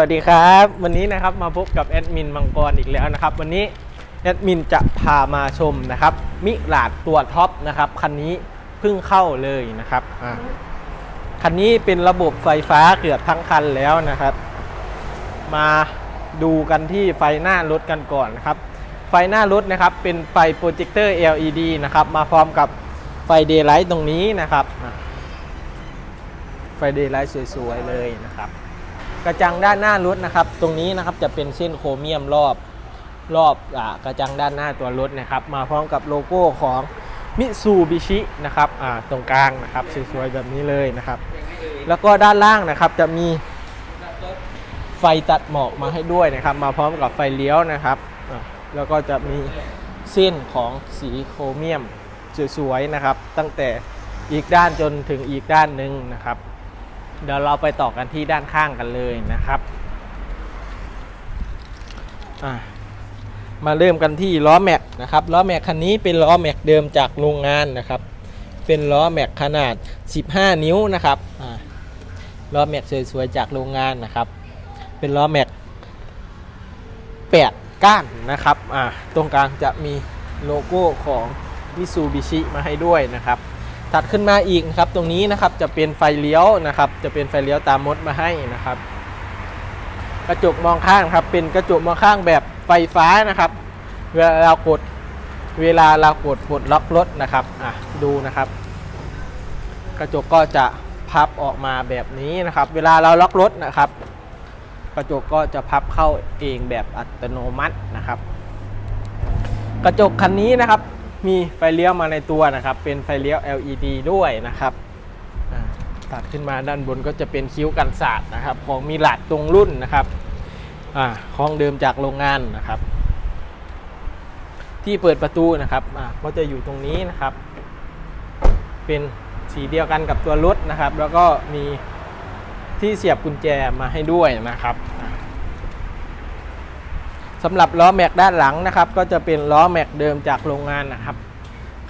วัสดีครับ วันนี้นะครับมาพบกับแอดมินมังกรอีกแล้วนะครับ วันนี้แอดมินจะพามาชมนะครับ มิลาดตัวท็อปนะครับคันนี้เพิ่งเข้าเลยนะครับคันนี้เป็นระบบไฟฟ้าเกือบทั้งคันแล้วนะครับ มาดูกันที่ไฟหน้ารถกันก่อนนะครับ ไฟหน้ารถนะครับเป็นไฟโปรเจคเตอร์ LED นะครับมาพร้อมกับไฟเดย์ไลท์ตรงนี้นะครับไฟเดย์ไลท์สวยๆเลยนะครับ กระจังด้านหน้ารถนะครับ ตรงนี้นะครับจะเป็นเส้นโครเมียมรอบรอบอกระจังด้านหน้าตัวรถนะครับ มาพร้อมกับโลโก้ของมิซูบิชินะครับตรงกลางนะครับสวยๆแบบนี้เลยนะครับ แล้วก็ด้านล่างนะครับจะมีไฟตัดหมอกมาให้ด้วยนะครับ มาพร้อมกับไฟเลี้ยวนะครับแล้วก็จะมีเส้นของสีโครเมียมสวยๆนะครับ ตั้งแต่อีกด้านจนถึงอีกด้านหนึ่งนะครับ เดี๋ยวเราไปต่อกันที่ด้านข้างกันเลยนะครับ มาเริ่มกันที่ล้อแม็กนะครับ ล้อแม็กคันนี้เป็นล้อแม็กเดิมจากโรงงานนะครับ เป็นล้อแม็กขนาด 15 นิ้วนะครับล้อแม็กสวยๆจากโรงงานนะครับ เป็นล้อแม็ก8 ก้านนะครับ ตรงกลางจะมีโลโก้ของมิซูบิชิมาให้ด้วยนะครับ ถัดขึ้นมาอีกนะครับ ตรงนี้นะครับจะเป็นไฟเลี้ยวนะครับ จะเป็นไฟเลี้ยวตามมดมาให้นะครับ กระจกมองข้างครับ เป็นกระจกมองข้างแบบไฟฟ้านะครับ เวลาเรากดเวลาเรากดปลดล็อกรถนะครับอะดูนะครับ กระจกก็จะพับออกมาแบบนี้นะครับ เวลาเราล็อกรถนะครับ กระจกก็จะพับเข้าเองแบบอัตโนมัตินะครับ กระจกคันนี้นะครับ มีไฟเลี้ยวมาในตัวนะครับ เป็นไฟเลี้ยว LED ด้วยนะครับอ่าตัดขึ้นมาด้านบนก็จะเป็นคิ้วกันศาสตร์นะครับ ของมีหลาดตรงรุ่นนะครับอของเดิมจากโรงงานนะครับ ที่เปิดประตูนะครับก็จะอยู่ตรงนี้นะครับ เป็นสีเดียวกันกับตัวรถนะครับ แล้วก็มีที่เสียบกุญแจมาให้ด้วยนะครับ สำหรับล้อแม็กด้านหลังนะครับก็จะเป็นล้อแม็กเดิมจากโรงงานนะครับ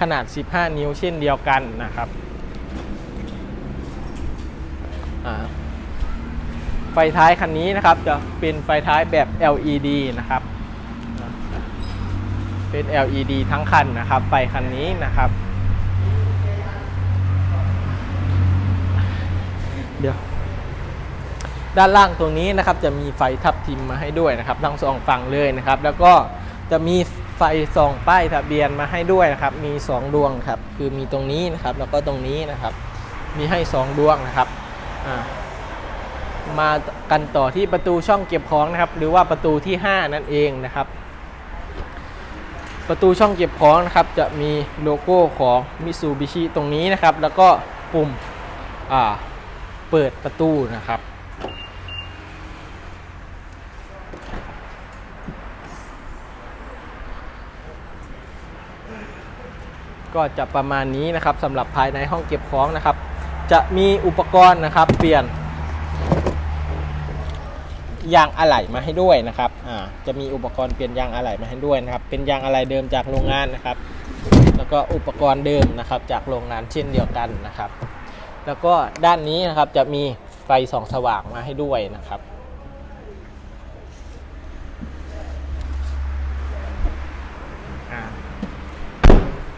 ขนาด 15 นิ้วเช่นเดียวกันนะครับไฟท้ายคันนี้นะครับจะเป็นไฟท้ายแบบ LED นะครับ เป็น LED ทั้งคันนะครับไฟคันนี้นะครับ ด้านล่างตรงนี้นะครับจะมีไฟทับทิมมาให้ด้วยนะครับทั้งสองฝั่งเลยนะครับ แล้วก็จะมีไฟส่องป้ายทะเบียนมาให้ด้วยนะครับ มี 2 ดวงครับ คือมีตรงนี้นะครับ แล้วก็ตรงนี้นะครับ มีให้ 2 ดวงนะครับมากันต่อที่ประตูช่องเก็บของนะครับ หรือว่าประตูที่ 5 นั่นเองนะครับ ประตูช่องเก็บของนะครับ จะมีโลโก้ของมิซูบิชิตรงนี้นะครับ แล้วก็ปุ่มเปิดประตูนะครับ ก็จะประมาณนี้นะครับสำหรับภายในห้องเก็บของนะครับ จะมีอุปกรณ์นะครับ เปลี่ยนยางอะไหล่มาให้ด้วยนะครับอ่าจะมีอุปกรณ์เปลี่ยนยางอะไหล่มาให้ด้วยนะครับ เป็นยางอะไหล่เดิมจากโรงงานนะครับ แล้วก็อุปกรณ์เดิมนะครับจากโรงงานเช่นเดียวกันนะครับ แล้วก็ด้านนี้นะครับจะมีไฟส่องสว่างมาให้ด้วยนะครับ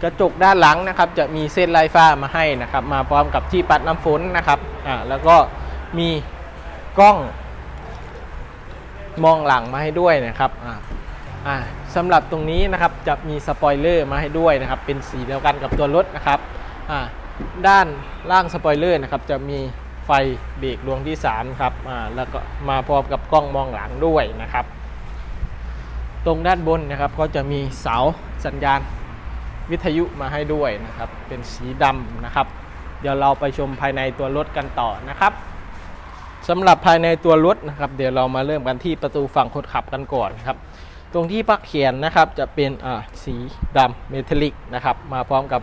กระจกด้านหลังนะครับจะมีเส้นลายฟ้ามาให้นะครับ มาพร้อมกับที่ปัดน้ำฝนนะครับอ่าแล้วก็มีกล้องมองหลังมาให้ด้วยนะครับอ่าอ่าสำหรับตรงนี้นะครับจะมีสปอยเลอร์มาให้ด้วยนะครับ เป็นสีเดียวกันกับตัวรถนะครับอ่าด้านล่างสปอยเลอร์นะครับจะมีไฟเบรกดวงที่3ครับอ่าแล้วก็มาพร้อมกับกล้องมองหลังด้วยนะครับ ตรงด้านบนนะครับก็จะมีเสาสัญญาณ วิทยุมาให้ด้วยนะครับ เป็นสีดำนะครับ เดี๋ยวเราไปชมภายในตัวรถกันต่อนะครับสำหรับภายในตัวรถนะครับ เดี๋ยวเรามาเริ่มกันที่ประตูฝั่งคนขับกันก่อนครับ ตรงที่ปักเขียนนะครับจะเป็นอ่าสีดำเมทัลลิกนะครับ มาพร้อมกับ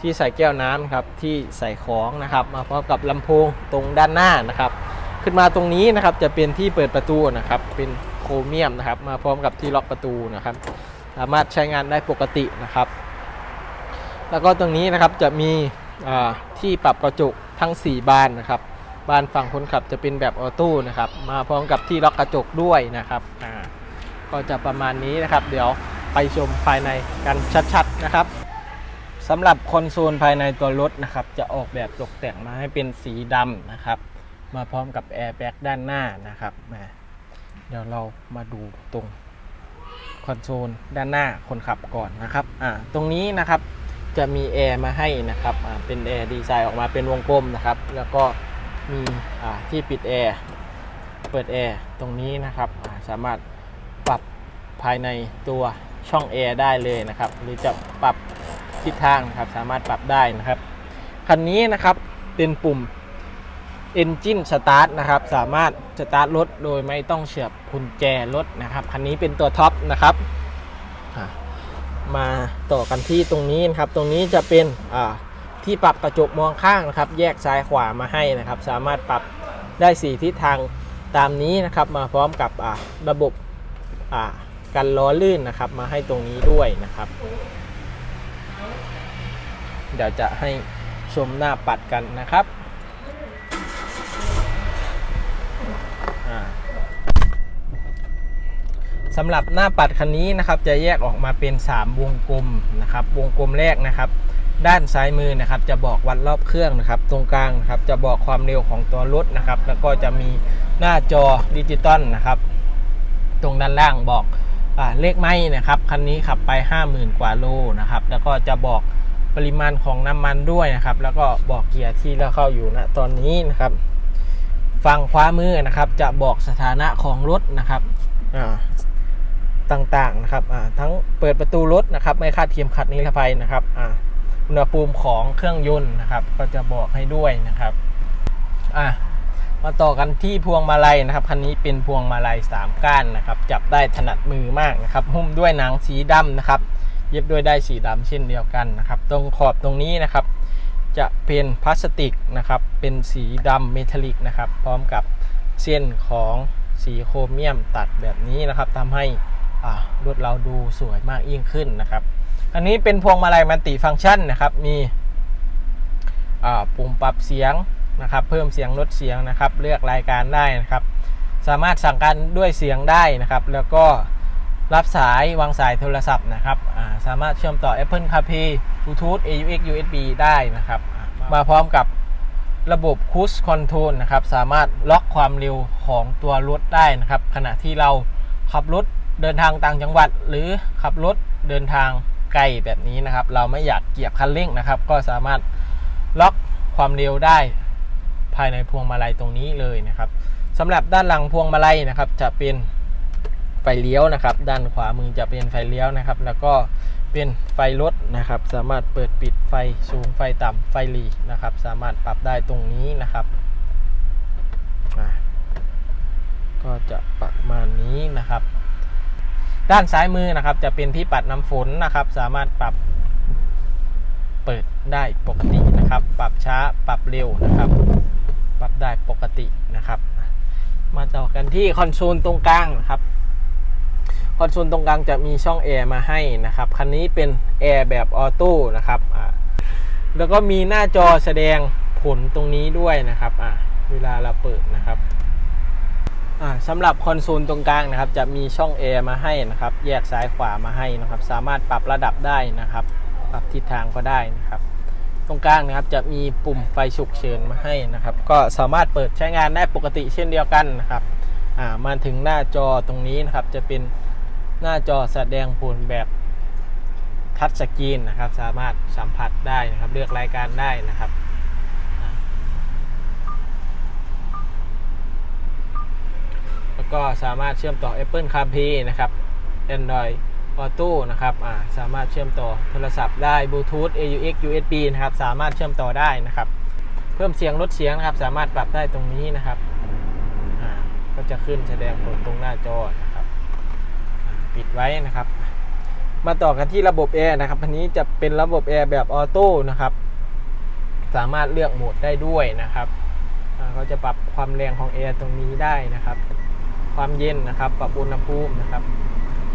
ที่ใส่แก้วน้ำครับที่ใส่ของนะครับ มาพร้อมกับลำโพงตรงด้านหน้านะครับ ขึ้นมาตรงนี้นะครับจะเป็นที่เปิดประตูนะครับ เป็นโครเมียมนะครับ มาพร้อมกับที่ล็อกประตูนะครับ สามารถใช้งานได้ปกตินะครับ แล้วก็ตรงนี้นะครับจะมีอ่าที่ปรับกระจกทั้ง 4 บานนะครับบานฝั่งคนขับจะเป็นแบบออโต้นะครับ มาพร้อมกับที่ล็อกกระจกด้วยนะครับอ่าก็จะประมาณนี้นะครับ เดี๋ยวไปชมภายในกันชัดๆนะครับสำหรับคอนโซลภายในตัวรถนะครับ จะออกแบบตกแต่งมาให้เป็นสีดำนะครับ มาพร้อมกับแอร์แบ็กด้านหน้านะครับมาเดี๋ยวเรามาดูตรงคอนโซลด้านหน้าคนขับก่อนนะครับอ่าตรงนี้นะครับ จะมีแอร์มาให้นะครับเป็นแอร์ดีไซน์ออกมาเป็นวงกลมนะครับ แล้วก็มีที่ปิดแอร์เปิดแอร์ตรงนี้นะครับสามารถปรับภายในตัวช่องแอร์ได้เลยนะครับ หรือจะปรับทิศทางครับสามารถปรับได้นะครับคันนี้นะครับเป็นปุ่ม Engine Start นะครับ สามารถสตาร์ทรถโดยไม่ต้องเสียบกุญแจรถนะครับ คันนี้เป็นตัวท็อปนะครับ มาต่อกันที่ตรงนี้นะครับ ตรงนี้จะเป็นที่ปรับกระจกมองข้างนะครับ แยกซ้ายขวามาให้นะครับ สามารถปรับได้ 4 ทิศทางตามนี้นะครับ มาพร้อมกับระบบอ่ากันล้อลื่นนะครับ มาให้ตรงนี้ด้วยนะครับ เดี๋ยวจะให้ชมหน้าปัดกันนะครับ อ่า สำหรับหน้าปัดคันนี้นะครับจะแยกออกมาเป็น 3 วงกลมนะครับ วงกลมแรกนะครับ ด้านซ้ายมือนะครับจะบอกวัดรอบเครื่องนะครับ ตรงกลางนะครับจะบอกความเร็วของตัวรถนะครับ แล้วก็จะมีหน้าจอดิจิตอลนะครับ ตรงด้านล่างบอกอเลขไม้นะครับคันนี้ขับไป 50,000 กว่าโลนะครับ แล้วก็จะบอกปริมาณของน้ำมันด้วยนะครับ แล้วก็บอกเกียร์ที่เราเข้าอยู่ณตอนนี้นะครับฝั่งขวามือนะครับ จะบอกสถานะของรถนะครับอ่า ต่างๆนะครับอ่าทั้งเปิดประตูรถนะครับไม่คาดเทียมขัดนิรภัยนะครับอ่าอุณหภูมิของเครื่องยนต์นะครับ ก็จะบอกให้ด้วยนะครับอ่ามาต่อกันที่พวงมาลัยนะครับคันนี้เป็นพวงมาลัย 3 ก้านนะครับ จับได้ถนัดมือมากนะครับ หุ้มด้วยหนังสีดำนะครับ เย็บด้วยได้สีดำเช่นเดียวกันนะครับ ตรงขอบตรงนี้นะครับ จะเป็นพลาสติกนะครับ เป็นสีดำเมทัลลิกนะครับ พร้อมกับเส้นของสีโครเมียมตัดแบบนี้นะครับทำให้ รถเราดูสวยมากยิ่งขึ้นนะครับ อันนี้เป็นพวงมาลัยมัลติฟังก์ชันนะครับ มีปุ่มปรับเสียงนะครับ เพิ่มเสียงลดเสียงนะครับ เลือกรายการได้นะครับ สามารถสั่งการด้วยเสียงได้นะครับ แล้วก็รับสายวางสายโทรศัพท์นะครับาสามารถเชื่อมต่อ Apple CarPlay Bluetooth AUX USB ได้นะครับ มาพร้อมกับระบบ Cruise Control นะครับ สามารถล็อกความเร็วของตัวรถได้นะครับ ขณะที่เราขับรถ เดินทางต่างจังหวัดหรือขับรถเดินทางไกลแบบนี้นะครับ เราไม่อยากเหยียบคันเร่งนะครับ ก็สามารถล็อกความเร็วได้ภายในพวงมาลัยตรงนี้เลยนะครับสำหรับด้านหลังพวงมาลัยนะครับ จะเป็นไฟเลี้ยวนะครับ ด้านขวามือจะเป็นไฟเลี้ยวนะครับ แล้วก็เป็นไฟรถนะครับ สามารถเปิดปิดไฟสูงไฟต่ำไฟหลีนะครับ สามารถปรับได้ตรงนี้นะครับก็จะประมาณนี้นะครับ ด้านซ้ายมือนะครับ จะเป็นที่ปัดน้ำฝนนะครับ สามารถปรับเปิดได้ปกตินะครับ ปรับช้าปรับเร็วนะครับ ปรับได้ปกตินะครับ มาต่อกันที่คอนโซลตรงกลางนะครับคอนโซลตรงกลางจะมีช่องแอร์มาให้นะครับ คันนี้เป็นแอร์แบบออโต้นะครับอ่าแล้วก็มีหน้าจอแสดงผลตรงนี้ด้วยนะครับอ่าเวลาเราเปิดนะครับ สำหรับคอนโซลตรงกลางนะครับ จะมีช่องแอร์มาให้นะครับ แยกซ้ายขวามาให้นะครับ สามารถปรับระดับได้นะครับ ปรับทิศทางก็ได้นะครับ ตรงกลางนะครับจะมีปุ่มไฟฉุกเฉินมาให้นะครับ ก็สามารถเปิดใช้งานได้ปกติเช่นเดียวกันนะครับมาถึงหน้าจอตรงนี้นะครับ จะเป็นหน้าจอแสดงผลแบบทัชสกรีนนะครับ สามารถสัมผัสได้นะครับ เลือกรายการได้นะครับอ่าแล้ว ก็สามารถเชื่อมต่อ Apple CarPlay นะครับ Android Auto นะครับสามารถเชื่อมต่อโทรศัพท์ได้ Bluetooth AUX USB นะครับ สามารถเชื่อมต่อได้นะครับ เพิ่มเสียงลดเสียงนะครับ สามารถปรับได้ตรงนี้นะครับ ก็จะขึ้นแสดงผลตรงหน้าจอนะครับ ปิดไว้นะครับ มาต่อกันที่ระบบแอร์นะครับ อันนี้จะเป็นระบบแอร์แบบออโต้นะครับ สามารถเลือกโหมดได้ด้วยนะครับอ่าก็จะปรับความแรงของแอร์ตรงนี้ได้นะครับ ความเย็นนะครับปรับอุณหภูมินะครับ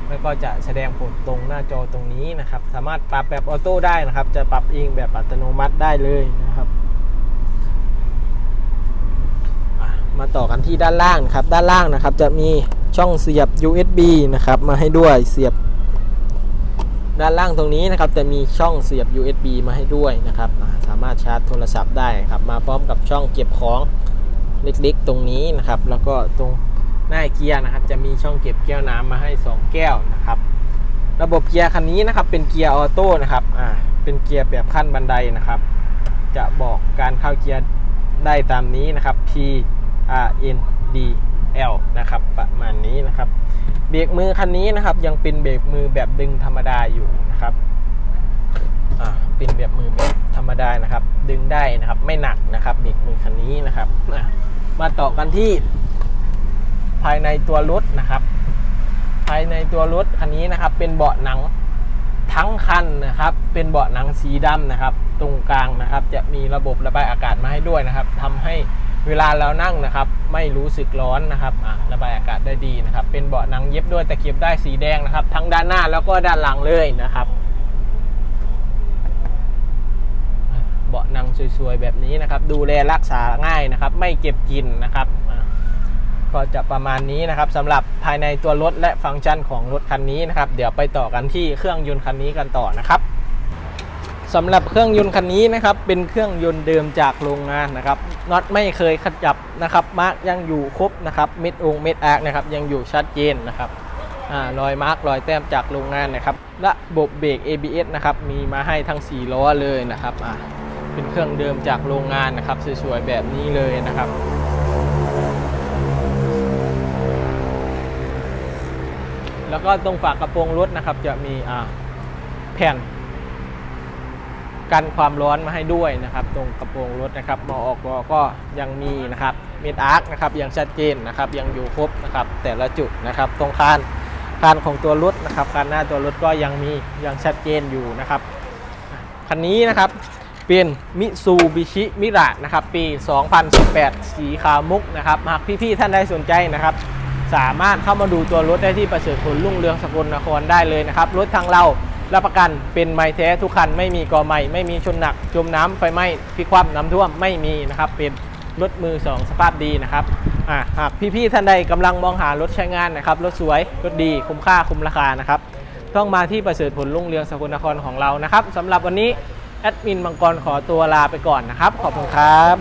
แล้วก็จะแสดงผลตรงหน้าจอตรงนี้นะครับ สามารถปรับแบบออโต้ได้นะครับ จะปรับเองแบบอัตโนมัติได้เลยนะครับ มาต่อกันที่ด้านล่างครับ ด้านล่างนะครับ จะมีช่องเสียบ USB นะครับ มาให้ด้วยเสียบ ด้านล่างตรงนี้นะครับ จะมีช่องเสียบ USB มาให้ด้วยนะครับ สามารถชาร์จโทรศัพท์ได้ครับ มาพร้อมกับช่องเก็บของเล็กๆ ตรงนี้นะครับ แล้วก็ตรง หน้าเกียร์นะครับ จะมีช่องเก็บแก้วน้ำมาให้ 2 แก้วนะครับ ระบบเกียร์คันนี้นะครับ เป็นเกียร์ออโต้นะครับอ่าเป็นเกียร์แบบขั้นบันไดนะครับ จะบอกการเข้าเกียร์ได้ตามนี้นะครับ P R N D L นะครับ ประมาณนี้นะครับ เบรกมือคันนี้นะครับ ยังเป็นเบรกมือแบบดึงธรรมดาอยู่นะครับอ่าเป็นแบบมือแบบธรรมดานะครับ ดึงได้นะครับ ไม่หนักนะครับ เบรกมือคันนี้นะครับมาต่อกันที่ ภายในตัวรถนะครับ ภายในตัวรถคันนี้นะครับ เป็นเบาะหนังทั้งคันนะครับ เป็นเบาะหนังสีดำนะครับ ตรงกลางนะครับ จะมีระบบระบายอากาศมาให้ด้วยนะครับทำให้เวลาเรานั่งนะครับ ไม่รู้สึกร้อนนะครับอะระบายอากาศได้ดีนะครับ เป็นเบาะหนังเย็บด้วยตะเข็บได้สีแดงนะครับ ทั้งด้านหน้าแล้วก็ด้านหลังเลยนะครับเบาะหนังสวยๆแบบนี้นะครับ ดูแลรักษาง่ายนะครับ ไม่เก็บกินนะครับ ก็จะประมาณนี้นะครับสำหรับภายในตัวรถและฟังก์ชันของรถคันนี้นะครับ เดี๋ยวไปต่อกันที่เครื่องยนต์คันนี้กันต่อนะครับสำหรับเครื่องยนต์คันนี้นะครับเป็นเครื่องยนต์เดิมจากโรงงานนะครับน็อตไม่เคยขยับนะครับมาร์กยังอยู่ครบนะครับเม็ดองเม็ดอาร์นะครับยังอยู่ชัดเจนนะครับอ่ารอยมาร์กรอยแต้มจากโรงงานนะครับระบบเบรก ABS นะครับมีมาให้ทั้ง4ล้อเลยนะครับอ่าเป็นเครื่องเดิมจากโรงงานนะครับสวยๆแบบนี้เลยนะครับ แล้วก็ตรงฝากระโปรงรถนะครับ จะมีแผ่น กันความร้อนมาให้ด้วยนะครับ ตรงกระโปรงรถนะครับมอออกกก็ยังมีนะครับเมดอาร์คนะครับยังชัดเจนนะครับยังอยู่ครบนะครับแต่ละจุดนะครับ ตรงคานคานของตัวรถนะครับคานหน้าตัวรถก็ยังมียังชัดเจนอยู่นะครับคันนี้นะครับเป็นมิซูบิชิมิระนะครับ ปี 2018 สีขาวมุกนะครับ หากพี่ๆท่านใดสนใจนะครับ สามารถเข้ามาดูตัวรถได้ที่ประเสริฐผลรุ่งเรืองสกลนครได้เลยนะครับ รถทางเรารับประกันเป็นไม้แท้ทุกคันไม่มีกอไม้ไม่มีชนหนัก จมน้ำไฟไหม้พิคว่ำน้ำท่วมไม่มีนะครับ เป็นรถมือ 2 สภาพดีนะครับอ่าหากพี่ๆท่านใดกำลังมองหารถใช้งานนะครับ รถสวย รถดีคุ้มค่าคุ้มราคานะครับ ต้องมาที่ประเสริฐผลรุ่งเรืองสกลนครของเรานะครับสำหรับวันนี้แอดมินมังกรขอตัวลาไปก่อนนะครับ ขอบคุณครับ